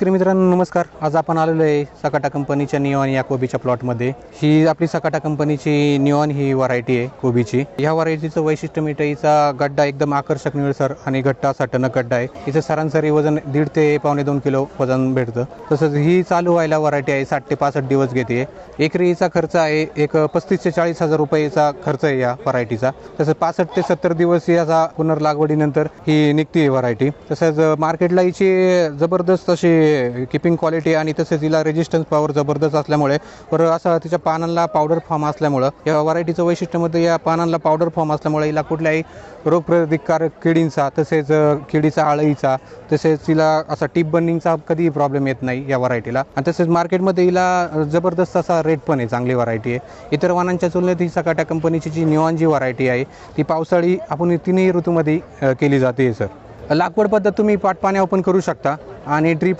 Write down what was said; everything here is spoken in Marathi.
शेतकरी मित्रांनो नमस्कार. आज आपण आलेलो आहे सकाटा कंपनीच्या निऑन या कोबीच्या प्लॉटमध्ये. ही आपली सकाटा कंपनीची निऑन ही व्हरायटी आहे कोबीची. या व्हरायटीचं वैशिष्ट्य मिळतं हिचा गड्डा एकदम आकर्षक निळसर आणि घट्टा असा टणक गड्डा आहे. हिचं सरासरी वजन दीड ते पावणे दोन किलो वजन भेटतं. तसंच ही चालू व्हायला व्हरायटी आहे साठ ते पासष्ट दिवस घेते. एकरी हिचा खर्च आहे एक पस्तीस ते चाळीस हजार रुपयेचा खर्च आहे या व्हरायटीचा. तसंच पासष्ट ते सत्तर दिवस याचा पुनर्लागवडीनंतर ही निघते व्हरायटी. तसंच मार्केटला हिची जबरदस्त अशी किपिंग क्वालिटी आणि तसेच हिला रेजिस्टन्स पॉवर जबरदस्त असल्यामुळे पर असं तिच्या पानांना पावडर फॉर्म असल्यामुळं या व्हरायटीचं वैशिष्ट्यमध्ये या पानांना पावडर फॉर्म असल्यामुळे हिला कुठल्याही रोगप्रतिकारक किडींचा तसेच किडीचा आळीचा तसेच तिला असा टीप बर्निंगचा कधीही प्रॉब्लेम येत नाही या व्हरायटीला आणि तसेच मार्केटमध्ये हिला जबरदस्त असा रेट पण आहे चांगली व्हरायटी आहे. इतर वाहनांच्या तुलनेत ही सकाटा कंपनीची जी निऑन जी व्हरायटी आहे ती पावसाळी आपण तिन्ही ऋतूमध्ये केली जाते सर लागवड पद्धत तुम्ही पाटपाण्यावर पण करू शकता आणि ड्रीप